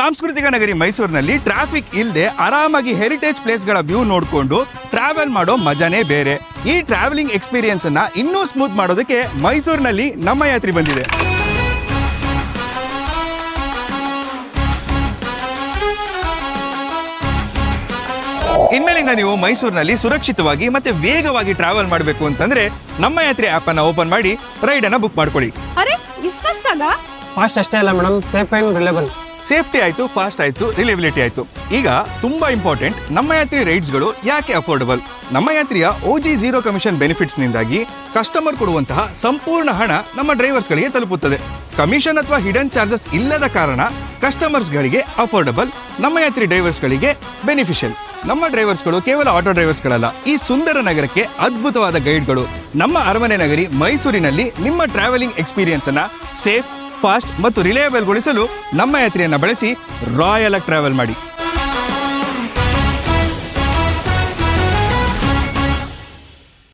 ಸಾಂಸ್ಕೃತಿಕ ನಗರಿ ಮೈಸೂರಿನಲ್ಲಿ ಟ್ರಾಫಿಕ್ ಇಲ್ಲದೆ ಆರಾಮಾಗಿ ಹೆರಿಟೇಜ್ ಪ್ಲೇಸ್ಗಳ ವ್ಯೂ ನೋಡಿಕೊಂಡು ಟ್ರಾವೆಲ್ ಮಾಡೋ ಮಜಾನೇ ಬೇರೆ. ಈ ಟ್ರಾವೆಲಿಂಗ್ ಎಕ್ಸ್ಪೀರಿಯನ್ಸ್ ಅನ್ನ ಇನ್ನೂ ಸ್ಮೂತ್ ಮಾಡೋದಕ್ಕೆ ಮೈಸೂರಿನಲ್ಲಿ ನಮ್ಮ ಯಾತ್ರಿ ಬಂದಿದೆ. ಇನ್ಮೇಲಿಂದ ನೀವು ಮೈಸೂರಿನಲ್ಲಿ ಸುರಕ್ಷಿತವಾಗಿ ಮತ್ತೆ ವೇಗವಾಗಿ ಟ್ರಾವೆಲ್ ಮಾಡಬೇಕು ಅಂತಂದ್ರೆ ನಮ್ಮ ಯಾತ್ರೆ ಆಪ್ ಅನ್ನ ಓಪನ್ ಮಾಡಿ ರೈಡ್ ಅನ್ನ ಬುಕ್ ಮಾಡ್ಕೊಳ್ಳಿ. ಅರೆ ಫಾಸ್ಟ್ ಅಷ್ಟೇ ಅಲ್ಲ madam safe and reliable safety ಆಯ್ತು, ಫಾಸ್ಟ್ ಆಯ್ತು ರಿಲೇಬಿಲಿಟಿ ಆಯ್ತು. ಈಗ ತುಂಬಾ ಇಂಪಾರ್ಟೆಂಟ್, ನಮ್ಮ ಯಾತ್ರಿ ರೈಡ್ಸ್ಗಳು ಯಾಕೆ ಅಫೋರ್ಡಬಲ್? ನಮ್ಮ ಯಾತ್ರಿಯ ಓ ಜಿ ಜೀರೋ ಕಮಿಷನ್ ಬೆನಿಫಿಟ್ಸ್ ನಿಂದಾಗಿ ಕಸ್ಟಮರ್ ಕೊಡುವಂತಹ ಸಂಪೂರ್ಣ ಹಣ ನಮ್ಮ ಡ್ರೈವರ್ಸ್ಗಳಿಗೆ ತಲುಪುತ್ತದೆ. ಕಮಿಷನ್ ಅಥವಾ ಹಿಡನ್ ಚಾರ್ಜಸ್ ಇಲ್ಲದ ಕಾರಣ ಕಸ್ಟಮರ್ಸ್ಗಳಿಗೆ ಅಫೋರ್ಡಬಲ್ ನಮ್ಮ ಯಾತ್ರಿ ಡ್ರೈವರ್ಸ್ಗಳಿಗೆ ಬೆನಿಫಿಷಿಯಲ್ ನಮ್ಮ ಡ್ರೈವರ್ಸ್ಗಳು ಕೇವಲ ಆಟೋ ಡ್ರೈವರ್ಸ್ಗಳಲ್ಲ ಈ ಸುಂದರ ನಗರಕ್ಕೆ ಅದ್ಭುತವಾದ ಗೈಡ್ಗಳು ನಮ್ಮ ಅರಮನೆ ನಗರಿ ಮೈಸೂರಿನಲ್ಲಿ ನಿಮ್ಮ ಟ್ರಾವೆಲಿಂಗ್ ಎಕ್ಸ್ಪೀರಿಯನ್ಸ್ ಅನ್ನ ಸೇಫ್ ಫಾಸ್ಟ್ ಮತ್ತು ರಿಲೇಯಬಲ್ಗೊಳಿಸಲು ನಮ್ಮ ಯಾತ್ರೆಯನ್ನು ಬಳಸಿ ರಾಯಲ್ ಟ್ರಾವೆಲ್ ಮಾಡಿ.